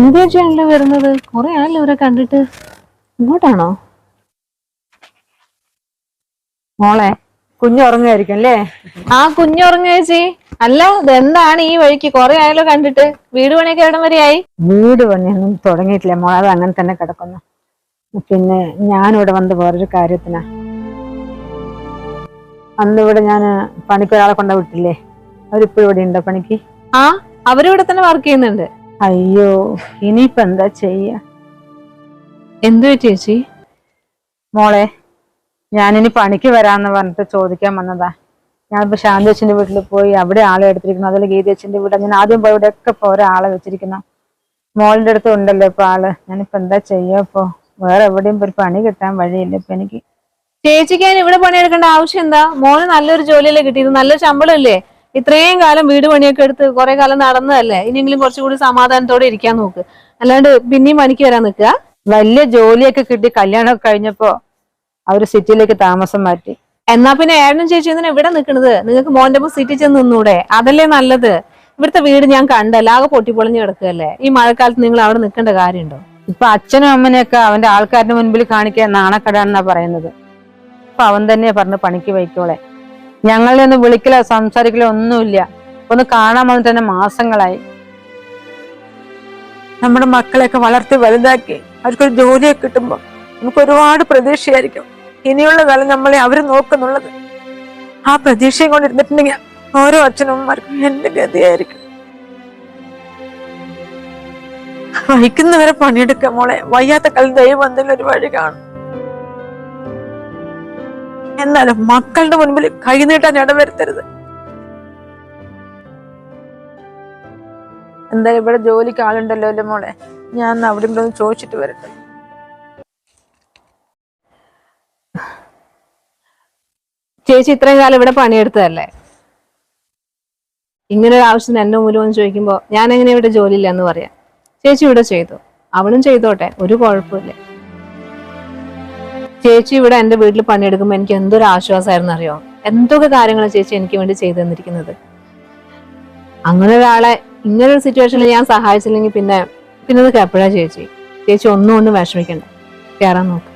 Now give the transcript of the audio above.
സന്ധ്യയാണല്ലോ വരുന്നത്? കുറെ ആയല്ലോ ഇവരെ കണ്ടിട്ട്. ഇങ്ങോട്ടാണോ? മോളെ കുഞ്ഞുറങ്ങായിരിക്കും അല്ലേ? ആ കുഞ്ഞുറങ്ങ ചേച്ചി. അല്ല ഇതെന്താണ് ഈ വഴിക്ക്? കുറെ ആയല്ലോ കണ്ടിട്ട്. വീട് പണിയൊക്കെ എവിടം വരെയായി വീട് പണിയൊന്നും തുടങ്ങിയിട്ടില്ല മോളെ. അത് അങ്ങനെ തന്നെ കിടക്കുന്നു. പിന്നെ ഞാനിവിടെ വന്ന് വേറൊരു കാര്യത്തിനാ. അന്ന് ഇവിടെ ഞാൻ പണിക്കൊരാളെ കൊണ്ടാ കൊണ്ട വിട്ടില്ലേ? അവരിപ്പോഴും ഇവിടെ ഉണ്ടോ പണിക്ക്? ആ അവരിവിടെ തന്നെ വർക്ക് ചെയ്യുന്നുണ്ട്. അയ്യോ ഇനിയിപ്പോ എന്താ ചെയ്യ? എന്തു ചേച്ചി? മോളെ ഞാനിനി പണിക്ക് വരാന്ന് പറഞ്ഞിട്ട് ചോദിക്കാൻ വന്നതാ. ഞാനിപ്പോ ശാന്തി അച്ഛന്റെ വീട്ടിൽ പോയി അവിടെ ആളെ എടുത്തിരിക്കുന്നു. അതുപോലെ ഗീതി അച്ഛന്റെ വീട്. ഞാൻ ആദ്യം പോയി ഇവിടെയൊക്കെ ഇപ്പൊ ഒരാളെ വെച്ചിരിക്കുന്നു. മോളിന്റെ അടുത്ത് ഉണ്ടല്ലോ ഇപ്പൊ ആൾ. ഞാനിപ്പോ എന്താ ചെയ്യാ ഇപ്പൊ? വേറെ എവിടെയും ഒരു പണി കിട്ടാൻ വഴിയില്ല ഇപ്പൊ എനിക്ക്. ചേച്ചിക്ക് ഞാൻ ഇവിടെ പണിയെടുക്കേണ്ട ആവശ്യം എന്താ? മോന് നല്ലൊരു ജോലിയല്ലേ കിട്ടിയത്? നല്ലൊരു ശമ്പളം ഇല്ലേ ഇത്രയും കാലം വീട് പണിയൊക്കെ എടുത്ത് കുറെ കാലം നടന്നതല്ലേ? ഇനിയെങ്കിലും കുറച്ചുകൂടി സമാധാനത്തോടെ ഇരിക്കാൻ നോക്ക്. അല്ലാണ്ട് പിന്നെയും പണിക്ക് വരാൻ നിൽക്കുക. വലിയ ജോലിയൊക്കെ കിട്ടി കല്യാണമൊക്കെ കഴിഞ്ഞപ്പോ അവർ സിറ്റിയിലേക്ക് താമസം മാറ്റി. എന്നാ പിന്നെ ഏഴനും ചേച്ചി എന്തിനാ ഇവിടെ നിൽക്കുന്നത് നിങ്ങൾക്ക് മോന്റെ സിറ്റി ചെന്ന് നിന്നൂടെ? അതല്ലേ നല്ലത്. ഇവിടുത്തെ വീട് ഞാൻ കണ്ടല്ല ആകെ പൊട്ടിപ്പൊളിഞ്ഞ് കിടക്കുകയല്ലേ? ഈ മഴക്കാലത്ത് നിങ്ങൾ അവിടെ നിൽക്കേണ്ട കാര്യമുണ്ടോ? ഇപ്പൊ അച്ഛനും അമ്മനെയൊക്കെ അവന്റെ ആൾക്കാരുടെ മുൻപിൽ കാണിക്കാൻ നാണക്കടാന്നാ പറയുന്നത്. അപ്പൊ അവൻ തന്നെ പറഞ്ഞ് പണിക്ക് വയ്ക്കോളെ ഞങ്ങളെ ഒന്ന് വിളിക്കലോ സംസാരിക്കലോ ഒന്നുമില്ല. ഒന്ന് കാണാൻ വന്നിട്ട് തന്നെ മാസങ്ങളായി. നമ്മുടെ മക്കളെയൊക്കെ വളർത്തി വലുതാക്കി. അവർക്കൊരു ജോലിയൊക്കെ കിട്ടുമ്പോൾ നമുക്ക് ഒരുപാട് പ്രതീക്ഷയായിരിക്കും. ഇനിയുള്ള കാലം നമ്മളെ അവർ നോക്കുന്നുള്ളത്. ആ പ്രതീക്ഷയും കൊണ്ടിരുന്നിട്ടുണ്ടെങ്കിൽ ഓരോ അച്ഛനമ്മമാർക്കും എന്റെ ഗതിയായിരിക്കും. വഹിക്കുന്നവരെ പണിയെടുക്കാം മോളെ. വയ്യാത്ത കാലം ദൈവം എന്തെങ്കിലും ഒരു വഴി കാണും. എന്നാലും മക്കളുടെ മുൻപിൽ കൈനീട്ടാൻ ഇടവരുത്തരുത് എന്തായാലും ഇവിടെ ജോലിക്ക് ആളുണ്ടല്ലോ അല്ലേ മോളെ? ഞാൻ അവിടെ ഇവിടെ ഒന്ന് ചോദിച്ചിട്ട് വരട്ടെ. ചേച്ചി ഇത്രയും കാലം ഇവിടെ പണിയെടുത്തതല്ലേ? ഇങ്ങനെ ഒരു ആവശ്യത്തിന് എന്നെ മുഴുവൻ ചോദിക്കുമ്പോൾ ഞാൻ എങ്ങനെ ഇവിടെ ജോലിയില്ല എന്ന് പറയാം? ചേച്ചി ഇവിടെ ചെയ്തു. അവളും ചെയ്തോട്ടെ ഒരു കുഴപ്പമില്ല ചേച്ചി ഇവിടെ എന്റെ വീട്ടിൽ പണിയെടുക്കുമ്പോൾ എനിക്ക് എന്തൊരു ആശ്വാസമായിരുന്നു അറിയോ? എന്തൊക്കെ കാര്യങ്ങളാണ് ചേച്ചി എനിക്ക് വേണ്ടി ചെയ്തു തന്നിരിക്കുന്നത്? അങ്ങനെ ഒരാളെ ഇങ്ങനെ ഒരു സിറ്റുവേഷനിൽ ഞാൻ സഹായിച്ചില്ലെങ്കിൽ പിന്നെ പിന്നെ അത് എപ്പോഴാ ചേച്ചി? ചേച്ചി ഒന്നും ഒന്നും വിഷമിക്കണ്ട. കയറാൻ നോക്ക്.